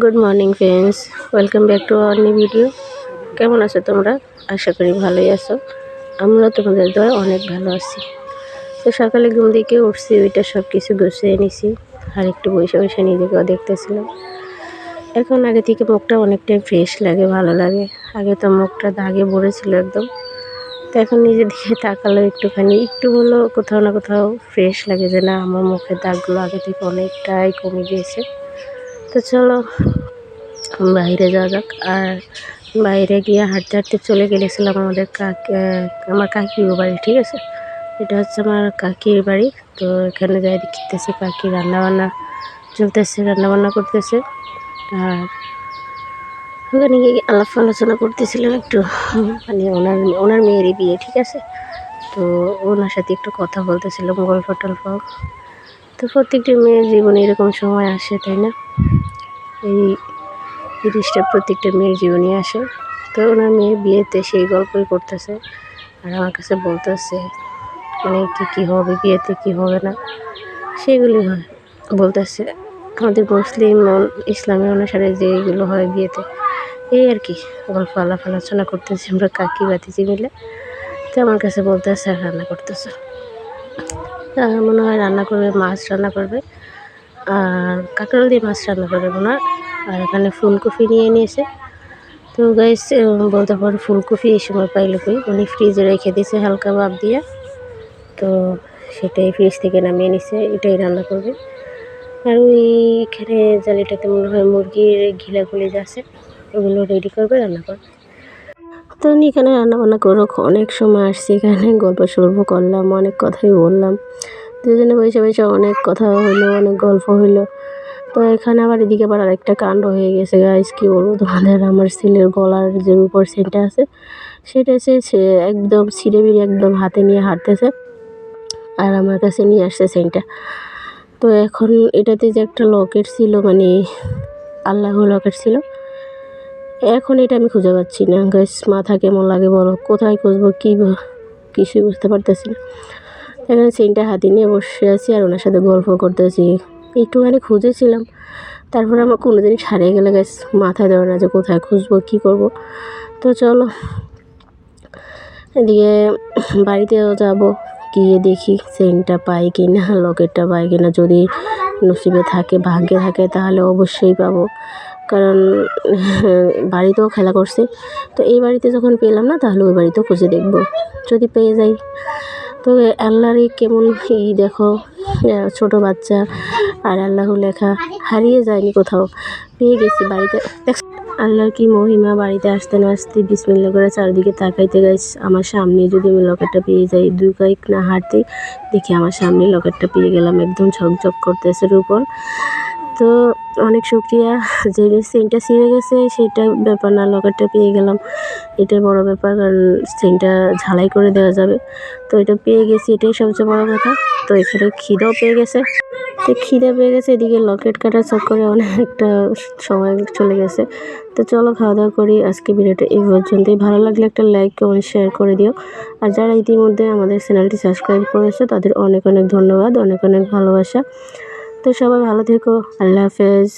Good morning friends welcome back to our new video কেমন আছো তোমরা? আশা করি ভালোই আছো। আমরা তোমাদের দয় অনেক ভালো আছি। তো সকালে ঘুম থেকে উঠছি, ওইটা সব কিছু গুছিয়ে নিছি। আর একটু বসে বসে নিজেকেও দেখতেছিলাম। এখন আগে থেকে মুখটা অনেকটাই ফ্রেশ লাগে, ভালো লাগে। আগে তো মুখটা দাগে ভরেছিল একদম। তো এখন নিজের দিকে তাকালো একটুখানি, একটু হলেও কোথাও না কোথাও ফ্রেশ লাগে যে না, আমার মুখের দাগগুলো আগে থেকে অনেকটাই কমে গিয়েছে। তো চলো, বাইরে যাওয়া যাক। আর বাইরে গিয়ে হাঁটতে হাঁটতে চলে গেলেছিলাম আমাদের কাকি আমার কাকির বাড়ি, ঠিক আছে? এটা হচ্ছে আমার কাকির বাড়ি। তো এখানে যাই দেখতেছি, কাকি রান্নাবান্না চলতেছে, রান্নাবান্না করতেছে। আর ওখানে গিয়ে আলাপ আলোচনা করতেছিলাম একটু। মানে ওনার ওনার মেয়েরই বিয়ে, ঠিক আছে? তো ওনার সাথে একটু কথা বলতেছিলাম, গল্প টল্প। তো প্রত্যেকটি মেয়ের জীবনে এরকম সময় আসে, তাই না? এই জিনিসটা প্রত্যেকটা মেয়ের জীবনে আসে। তো ওনার মেয়ে বিয়েতে সেই গল্পই করতেছে। আর আমার কাছে বলতেছে মানে কী কী হবে? বিয়েতে কী হবে না? সেগুলি হয়। বলতেছে, আমাদের মুসলিম ইসলামের অনুসারে যেগুলো হয় বিয়েতে, এই আর কি গল্প, আলাপ, আলোচনা করতেছি আমরা কাকি বাতিজি মিলে। তো আমার কাছে বলতেছে রান্না করতেছে? মনে হয় রান্না করবে, মাছ রান্না করবে। আর কাঁকরোল দিয়ে মাছ রান্না করে হয় আর এখানে ফুলকপি নিয়ে নিয়েছে। তো গাইস বলতে পারো ফুলকপি এই সময় পাইলে কই? উনি ফ্রিজে রেখে দিয়েছে হালকা ভাব দিয়ে। তো সেটাই ফ্রিজ থেকে নামিয়ে নিছে, এটাই রান্না করবে। আর ওই এখানে জালিটাতে মনে হয় মুরগির ঘিলাগুলি আছে, ওগুলো রেডি করবে, রান্না করবে। তো এখানে রান্নাবান্না করো, অনেক সময় আসছি এখানে গল্প সল্প করলাম, অনেক কথাই বললাম। দুজনে বসে বসে অনেক কথা হইল অনেক গল্প হইল তো এখানে আবার এদিকে আবার আরেকটা কাণ্ড হয়ে গেছে গাইস কী বলব তোমাদের? আমার ছেলের গলার যে উপর সেন্টটা আছে, সেটা সে সে একদম ছিঁড়ে বিড়ে একদম হাতে নিয়ে হাঁটতেছে আর আমার কাছে নিয়ে আসছে সেন্টটা। তো এখন এটাতে যে একটা লকেট ছিল মানে আল্লাহ লকেট ছিল, এখন এটা আমি খুঁজে পাচ্ছি না। গাইস মাথা কেমন লাগে বলো? কোথায় খুঁজবো? কী কিছুই বুঝতে পারতেছি না। এখানে সেন্টটা হাতে নিয়ে বসে আছি আর ওনার সাথে গল্প করতেছি একটুখানি খুঁজেছিলাম। তারপরে আমার কোনো জিনিস হারিয়ে গেলে গাছ মাথায় দেওয়া না যে কোথায় খুঁজবো, কী করব। তো চলো, এদিকে বাড়িতেও যাব, গিয়ে দেখি চেনটা পাই কি না লকেটটা পাই কি না যদি নসিবে থাকে, ভাগ্যে থাকে, তাহলে অবশ্যই পাবো। কারণ, বাড়িতেও খেলা করছে। তো এই বাড়িতে যখন পেলাম না, তাহলে ওই বাড়িতেও খুঁজে দেখব। যদি পেয়ে যাই। তো আল্লাহরই কেমন এই দেখো ছোট বাচ্চা আর আল্লাহ লেখা হারিয়ে যায়নি কোথাও। পেয়ে গেছি বাড়িতে। আল্লাহর কি মহিমা, বাড়িতে আসতে না আসতে বিসমিল্লা করে চারিদিকে তাকাইতে গাইস, আমার সামনে যদি আমি লকেটটা পেয়ে যাই, দুই কয়েক না হাঁটতেই দেখি আমার সামনে লকেটটা পেয়ে গেলাম, একদম ঝকঝক করতেছে উপর তো অনেক শুক্রিয়া যে সেন্টটা ছিঁড়ে গেছে, সেটা ব্যাপার না লকেটটা পেয়ে গেলাম। এটাই বড় ব্যাপার, কারণ সেন্টটা ঝালাই করে দেওয়া যাবে। তো এটা পেয়ে গেছি, এটাই সবচেয়ে বড় কথা। তো এখানে খিদেও পেয়ে গেছে। তো খিদে পেয়ে গেছে, এদিকে লকেট কাটার চক্করে অনেকটা সময় চলে গেছে। তো চলো খাওয়া দাওয়া করি, আজকে ভিডিওটা এই পর্যন্তই। ভালো লাগলে একটা লাইক কমেন্ট শেয়ার করে দিও। আর যারা ইতিমধ্যে আমাদের চ্যানেলটি সাবস্ক্রাইব করেছে, তাদের অনেক অনেক ধন্যবাদ, অনেক অনেক ভালোবাসা। তো সবাই ভালো থেকো। আল্লাহ হাফেজ।